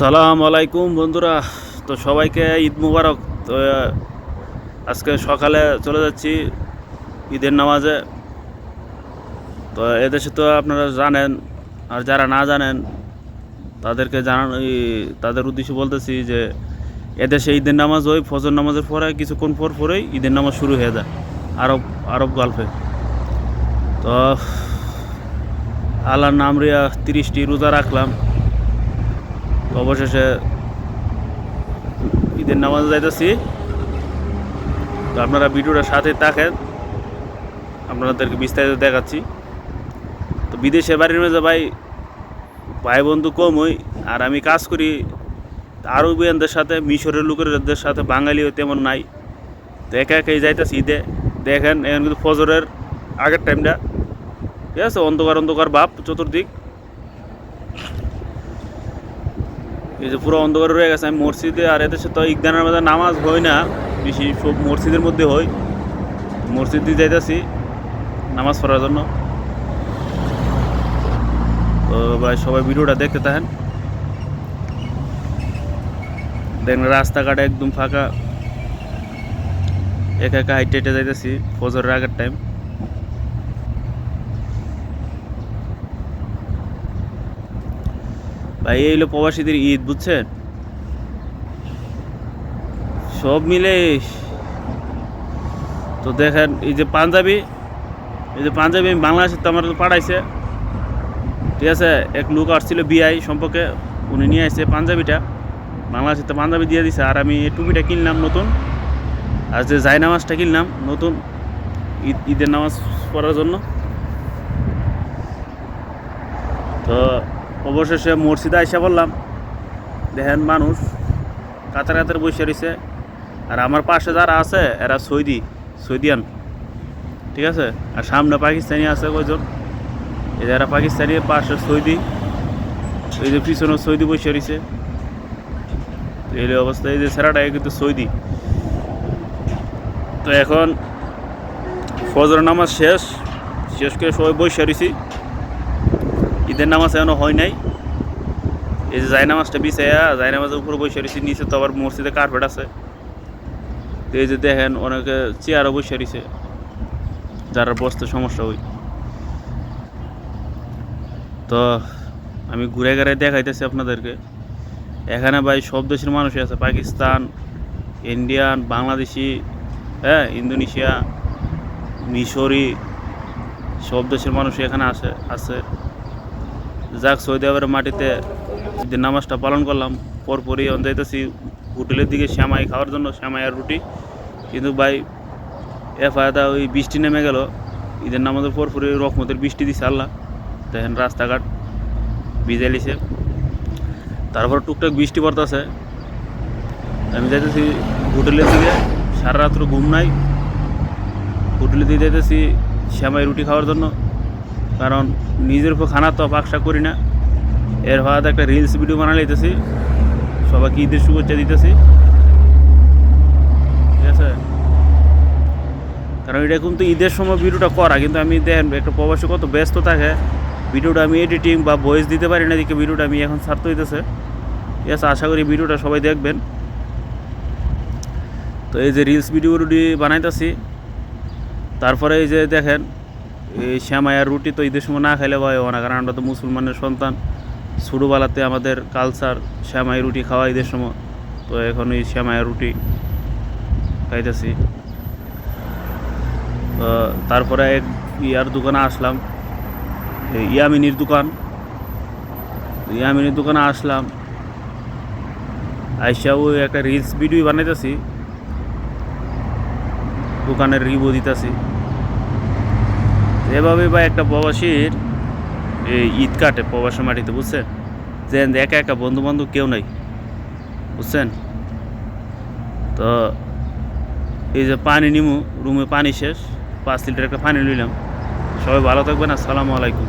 আসসালামু আলাইকুম বন্ধুরা। তো সবাইকে ঈদ মুবারক। তো আজকে সকালে চলে যাচ্ছি ঈদের নামাজে। তো এদেশে তো আপনারা জানেন, আর যারা না জানেন, তাদেরকে জানান তাদের উদ্দেশ্যে বলতেছি যে, এদেশে ঈদের নামাজ ওই ফজর নামাজের পরে, কিছুক্ষণ পর পরেই ঈদের নামাজ শুরু হয়ে যায়, আরব আরব গল্পে তো, আল্লাহর নাম রিয়া তিরিশটি রোজা রাখলাম। অবশেষে ঈদের নামাজ যাইতেছি তো আপনারা ভিডিওটার সাথে থাকেন, আপনাদেরকে বিস্তারিত দেখাচ্ছি। তো বিদেশে বাড়ির মধ্যে ভাই ভাই বন্ধু কম হই, আর আমি কাজ করি আরবিয়ানদের সাথে, মিশরের লোকেরদের সাথে বাঙালিও তেমন নাই। তো একা একাই যাইতেছি ঈদে। দেখেন, এখন কিন্তু ফজরের আগের টাইমটা ঠিক আছে? অন্ধকার অন্ধকার বাপ চতুর্দিক। এই যে পুরো অন্ধকার রয়ে গেছে। আমি মসজিদে আর এদেশে তো ইকদানের মধ্যে নামাজ হয় না, বেশি সব মসজিদের মধ্যে হয়। মসজিদ দিয়ে যাইতেছি নামাজ পড়ার জন্য। তো ভাই, সবাই ভিডিওটা দেখতে থাকেন। দেখেন, রাস্তাঘাট একদম ফাঁকা। একা একা হাইটে হেঁটে যাইতেছি, ফজরের আগের টাইম ভাই, এই হলো প্রবাসীদের ঈদ, বুঝছেন? সব মিলে তো দেখেন, এই যে পাঞ্জাবি, এই যে পাঞ্জাবি বাংলাদেশে তো আমার পাঠাইছে। ঠিক আছে, এক লোক আসছিল বিআই সম্পর্কে, উনি নিয়ে আসছে পাঞ্জাবিটা। বাংলাদেশে তো পাঞ্জাবি দিয়ে দিছে, আর আমি টুপিটা কিনলাম নতুন। আর যে জাই নামাজটা কিনলাম নতুন, ঈদ, ঈদের নামাজ পড়ার জন্য। তো অবশেষে মসজিদে আইসা বললাম, দেখেন মানুষ কাতার কাতার বসে রয়েছে। আর আমার পাশে যারা আছে, এরা সৌদি, সৌদিয়ান, ঠিক আছে? আর সামনে পাকিস্তানি আছে কয়জন? এই পাকিস্তানি পাশে সৌদি, এই যে পিছনে সৌদি বসে রয়েছে। এই হলো অবস্থা, এই যে সেরাটা কিন্তু সৌদি। তো এখন ফজর নামাজ শেষ শেষ করে সবাই বসে রয়েছি। ঈদের নামাজ এখনও হয় নাই। এই যে জায়নামাজটা বিছাইয়া জাই নামাজের উপরে বসে রয়েছি, নিচে তো আবার মসজিদে কার্পেট আছে। তো এই যে দেখেন, অনেকে চেয়ারও বসে রয়েছে, যারা বসতে সমস্যা হই তো আমি ঘুরে ঘুরে দেখাইতেছি আপনাদেরকে। এখানে ভাই সব দেশের মানুষই আছে, পাকিস্তান, ইন্ডিয়ান, বাংলাদেশি হ্যাঁ ইন্দোনেশিয়া, মিশরি, সব দেশের মানুষই এখানে আসে, আছে। যাক, সৌদি আরবের মাটিতে ঈদের নামাজটা পালন করলাম, পরপরই যাইতেছি হোটেলের দিকে শ্যামাই খাওয়ার জন্য, শ্যামাই আর রুটি। কিন্তু ভাই এ ফায়দা ওই বৃষ্টি নেমে গেল। ঈদের নামাজের পরপরই রকমতের বৃষ্টি দিছে আল্লাহ। দেখেন রাস্তাঘাট ভিজে লিছে তারপর টুকটাক বৃষ্টি পড়তেছে। আমি যাইতেছি হোটেলের দিকে, সারা রাত্র ঘুম নাই। হোটেলের দিকে যাইতেছি শ্যামাই রুটি খাওয়ার জন্য। কারণ নিজের উপর খানা তো পাকসা করি না। এর হওয়াতে একটা রিলস ভিডিও বানা লইতেছি। সবাইকে ঈদের শুভেচ্ছা দিতেছি। ঠিক আছে? কারণ এটা কিন্তু ঈদের সময় ভিডিওটা করা, কিন্তু আমি দেখেন একটা প্রবাসী কত ব্যস্ত থাকে। ভিডিওটা আমি এডিটিং বা ভয়েস দিতে পারি না দিকে ভিডিওটা আমি এখন ছাড়তে হইতেছে। ঠিক আছে, আশা করি ভিডিওটা সবাই দেখবেন। তো এই যে রিলস ভিডিওটি বানাইতেছি। তারপরে এই যে দেখেন এই শ্যামাই রুটি তো ঈদের সময় না খাইলে ভয় হবে না, কারণ আমরা তো মুসলমানের সন্তান। ছোটোবেলাতে আমাদের কালচার শ্যামাই রুটি খাওয়া ঈদের সময়। তো এখন এই শ্যামাই আর রুটি খাইতেছি। তারপরে এক ইয়ার দোকানে আসলাম। ইয়ামিনীর দোকান। ইয়ামিনীর দোকানে আসলাম। আইসা ওই একটা রিলস ভিডিও বানাইতেছি। দোকানের রিভিউ দিতেছি। এভাবে বা একটা প্রবাসীর এই ঈদ কাটে প্রবাসী মাটিতে, বুঝছেন? যে একা একা বন্ধু বান্ধব কেউ নাই, বুঝছেন? তো এই যে পানি নিমু, রুমে পানি শেষ, পাঁচ লিটার একটা পানি নিলাম। সবাই ভালো থাকবেন, আসসালামু আলাইকুম।